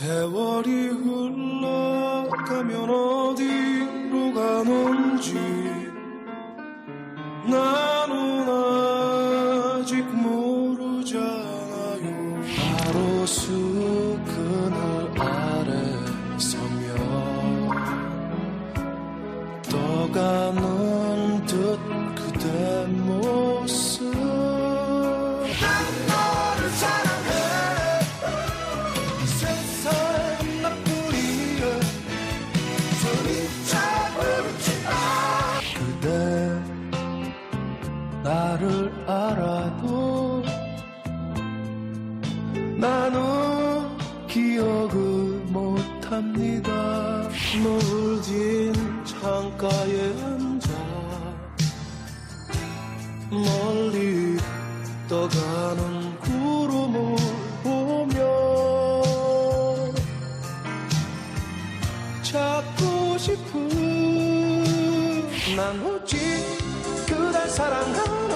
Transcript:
세월이 흘러가면 어디로 가는지 나는 아직 모르잖아요. 가로수 그늘 아래 서며 떠가는 듯 그대 나를 알아도 나는 기억을 못합니다. 물진 창가에 앉아 멀리 떠가는 구름을 보며 찾고 싶은 난 오직 그댈 밤하늘